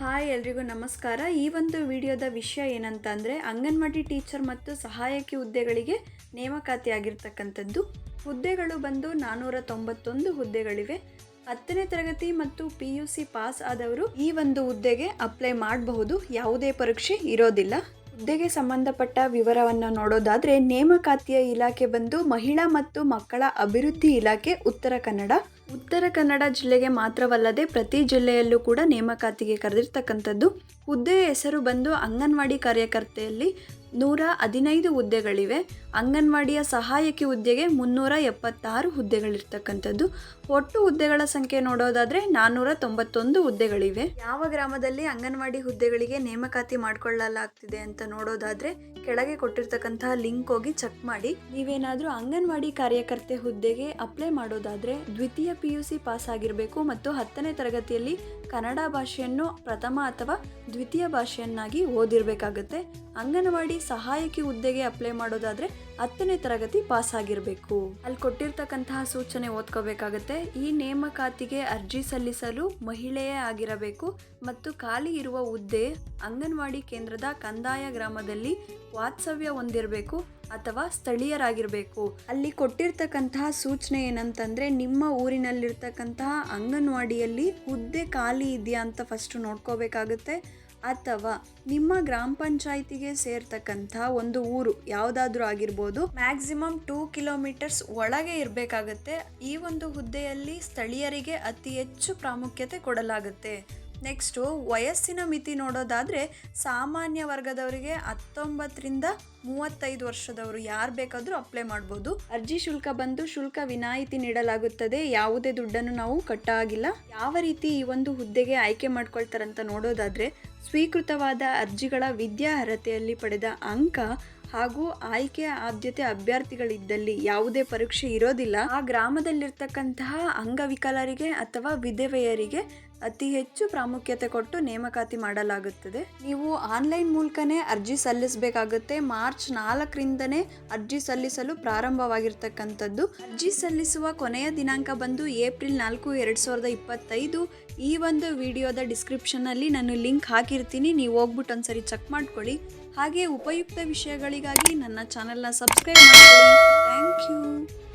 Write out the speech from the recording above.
Hi ಎಲ್ರಿಗೂ ನಮಸ್ಕಾರ. ಈ ಒಂದು ವಿಡಿಯೋದ ವಿಷಯ ಏನಂತ ಅಂದರೆ ಅಂಗನವಾಡಿ ಟೀಚರ್ ಮತ್ತು ಸಹಾಯಕಿ ಹುದ್ದೆಗಳಿಗೆ ನೇಮಕಾತಿ ಆಗಿರ್ತಕ್ಕಂಥದ್ದು. ಹುದ್ದೆಗಳು ಬಂದು ನಾನ್ನೂರ ತೊಂಬತ್ತೊಂದು ಹುದ್ದೆಗಳಿವೆ. ಹತ್ತನೇ ತರಗತಿ ಮತ್ತು ಪಿ ಯು ಸಿ ಪಾಸ್ ಆದವರು ಈ ಒಂದು ಹುದ್ದೆಗೆ ಅಪ್ಲೈ ಮಾಡಬಹುದು. ಯಾವುದೇ ಪರೀಕ್ಷೆ ಇರೋದಿಲ್ಲ. ಹುದ್ದೆಗೆ ಸಂಬಂಧಪಟ್ಟ ವಿವರವನ್ನು ನೋಡೋದಾದರೆ ನೇಮಕಾತಿಯ ಇಲಾಖೆ ಬಂದು ಮಹಿಳಾ ಮತ್ತು ಮಕ್ಕಳ ಅಭಿವೃದ್ಧಿ ಇಲಾಖೆ ಉತ್ತರ ಕನ್ನಡ. ಉತ್ತರ ಕನ್ನಡ ಜಿಲ್ಲೆಗೆ ಮಾತ್ರವಲ್ಲದೆ ಪ್ರತಿ ಜಿಲ್ಲೆಯಲ್ಲೂ ಕೂಡ ನೇಮಕಾತಿಗೆ ಕರೆದಿರ್ತಕ್ಕಂಥದ್ದು. ಹುದ್ದೆಯ ಹೆಸರು ಬಂದು ಅಂಗನವಾಡಿ ಕಾರ್ಯಕರ್ತೆಯಲ್ಲಿ ನೂರ ಹದಿನೈದು ಹುದ್ದೆಗಳಿವೆ. ಅಂಗನವಾಡಿಯ ಸಹಾಯಕಿ ಹುದ್ದೆಗೆ ಮುನ್ನೂರ ಎಪ್ಪತ್ತಾರು ಹುದ್ದೆಗಳಿರ್ತಕ್ಕಂಥದ್ದು. ಒಟ್ಟು ಹುದ್ದೆಗಳ ಸಂಖ್ಯೆ ನೋಡೋದಾದರೆ ನಾನ್ನೂರ ತೊಂಬತ್ತೊಂದು ಹುದ್ದೆಗಳಿವೆ. ಯಾವ ಗ್ರಾಮದಲ್ಲಿ ಅಂಗನವಾಡಿ ಹುದ್ದೆಗಳಿಗೆ ನೇಮಕಾತಿ ಮಾಡಿಕೊಳ್ಳಲಾಗ್ತಿದೆ ಅಂತ ನೋಡೋದಾದರೆ ಕೆಳಗೆ ಕೊಟ್ಟಿರ್ತಕ್ಕಂತಹ ಲಿಂಕ್ ಹೋಗಿ ಚೆಕ್ ಮಾಡಿ. ನೀವೇನಾದರೂ ಅಂಗನವಾಡಿ ಕಾರ್ಯಕರ್ತೆ ಹುದ್ದೆಗೆ ಅಪ್ಲೈ ಮಾಡೋದಾದರೆ ದ್ವಿತೀಯ ಪಿ ಯು ಸಿ ಪಾಸ್ ಆಗಿರಬೇಕು ಮತ್ತು ಹತ್ತನೇ ತರಗತಿಯಲ್ಲಿ ಕನ್ನಡ ಭಾಷೆಯನ್ನು ಪ್ರಥಮ ಅಥವಾ ದ್ವಿತೀಯ ಭಾಷೆಯನ್ನಾಗಿ ಓದಿರಬೇಕಾಗತ್ತೆ. ಅಂಗನವಾಡಿ ಸಹಾಯಕಿ ಹುದ್ದೆಗೆ ಅಪ್ಲೈ ಮಾಡೋದಾದ್ರೆ ಹತ್ತನೇ ತರಗತಿ ಪಾಸ್ ಆಗಿರಬೇಕು. ಅಲ್ಲಿ ಕೊಟ್ಟಿರ್ತಕ್ಕಂತಹ ಸೂಚನೆ ಓದ್ಕೋಬೇಕಾಗತ್ತೆ. ಈ ನೇಮಕಾತಿಗೆ ಅರ್ಜಿ ಸಲ್ಲಿಸಲು ಮಹಿಳೆಯೇ ಆಗಿರಬೇಕು ಮತ್ತು ಖಾಲಿ ಇರುವ ಹುದ್ದೆ ಅಂಗನವಾಡಿ ಕೇಂದ್ರದ ಕಂದಾಯ ಗ್ರಾಮದಲ್ಲಿ ವಾತ್ಸವ್ಯ ಹೊಂದಿರಬೇಕು ಅಥವಾ ಸ್ಥಳೀಯರಾಗಿರಬೇಕು. ಅಲ್ಲಿ ಕೊಟ್ಟಿರ್ತಕ್ಕಂತಹ ಸೂಚನೆ ಏನಂತಂದ್ರೆ ನಿಮ್ಮ ಊರಿನಲ್ಲಿರ್ತಕ್ಕಂತಹ ಅಂಗನವಾಡಿಯಲ್ಲಿ ಹುದ್ದೆ ಖಾಲಿ ಇದೆಯಾ ಅಂತ ಫಸ್ಟ್ ನೋಡ್ಕೋಬೇಕಾಗುತ್ತೆ. ಅಥವಾ ನಿಮ್ಮ ಗ್ರಾಮ ಪಂಚಾಯಿತಿಗೆ ಸೇರ್ತಕ್ಕಂಥ ಒಂದು ಊರು ಯಾವುದಾದ್ರೂ ಆಗಿರ್ಬೋದು ಮ್ಯಾಕ್ಸಿಮಮ್ ಟೂ ಕಿಲೋಮೀಟರ್ಸ್ ಒಳಗೆ ಇರಬೇಕಾಗತ್ತೆ. ಈ ಒಂದು ಹುದ್ದೆಯಲ್ಲಿ ಸ್ಥಳೀಯರಿಗೆ ಅತಿ ಹೆಚ್ಚು ಪ್ರಾಮುಖ್ಯತೆ ಕೊಡಲಾಗುತ್ತೆ. ನೆಕ್ಸ್ಟು ವಯಸ್ಸಿನ ಮಿತಿ ನೋಡೋದಾದರೆ ಸಾಮಾನ್ಯ ವರ್ಗದವರಿಗೆ ಹತ್ತೊಂಬತ್ತರಿಂದ ಮೂವತ್ತೈದು ವರ್ಷದವರು ಯಾರು ಬೇಕಾದರೂ ಅಪ್ಲೈ ಮಾಡ್ಬೋದು. ಅರ್ಜಿ ಶುಲ್ಕ ಬಂದು ಶುಲ್ಕ ವಿನಾಯಿತಿ ನೀಡಲಾಗುತ್ತದೆ. ಯಾವುದೇ ದುಡ್ಡನ್ನು ನಾವು ಕಟ್ಟಾಗಿಲ್ಲ. ಯಾವ ರೀತಿ ಈ ಒಂದು ಹುದ್ದೆಗೆ ಆಯ್ಕೆ ಮಾಡ್ಕೊಳ್ತಾರಂತ ನೋಡೋದಾದರೆ ಸ್ವೀಕೃತವಾದ ಅರ್ಜಿಗಳ ವಿದ್ಯಾರ್ಹತೆಯಲ್ಲಿ ಪಡೆದ ಅಂಕ ಹಾಗೂ ಆಯ್ಕೆ ಆದ್ಯತೆ ಅಭ್ಯರ್ಥಿಗಳಿದ್ದಲ್ಲಿ ಯಾವುದೇ ಪರೀಕ್ಷೆ ಇರೋದಿಲ್ಲ. ಆ ಗ್ರಾಮದಲ್ಲಿರ್ತಕ್ಕಂತಹ ಅಂಗವಿಕಲರಿಗೆ ಅಥವಾ ವಿಧವೆಯರಿಗೆ ಅತಿ ಹೆಚ್ಚು ಪ್ರಾಮುಖ್ಯತೆ ಕೊಟ್ಟು ನೇಮಕಾತಿ ಮಾಡಲಾಗುತ್ತದೆ. ನೀವು ಆನ್ಲೈನ್ ಮೂಲಕನೇ ಅರ್ಜಿ ಸಲ್ಲಿಸಬೇಕಾಗುತ್ತೆ. ಮಾರ್ಚ್ ನಾಲ್ಕರಿಂದನೇ ಅರ್ಜಿ ಸಲ್ಲಿಸಲು ಪ್ರಾರಂಭವಾಗಿರ್ತಕ್ಕಂಥದ್ದು. ಅರ್ಜಿ ಸಲ್ಲಿಸುವ ಕೊನೆಯ ದಿನಾಂಕ ಬಂದು ಏಪ್ರಿಲ್ ನಾಲ್ಕು, ಎರಡು ಸಾವಿರದ ಇಪ್ಪತ್ತೈದು. ಈ ಒಂದು ವಿಡಿಯೋದ ಡಿಸ್ಕ್ರಿಪ್ಷನ್ನಲ್ಲಿ ನಾನು ಲಿಂಕ್ ಹಾಕಿರ್ತೀನಿ. ನೀವು ಹೋಗ್ಬಿಟ್ಟು ಒಂದ್ಸರಿ ಚೆಕ್ ಮಾಡ್ಕೊಳ್ಳಿ. ಹಾಗೆ ಉಪಯುಕ್ತ ವಿಷಯಗಳಿಗಾಗಿ ನನ್ನ ಚಾನೆಲ್ನ ಸಬ್ಸ್ಕ್ರೈಬ್ ಮಾಡ್ಕೊಳ್ಳಿ. Thank you.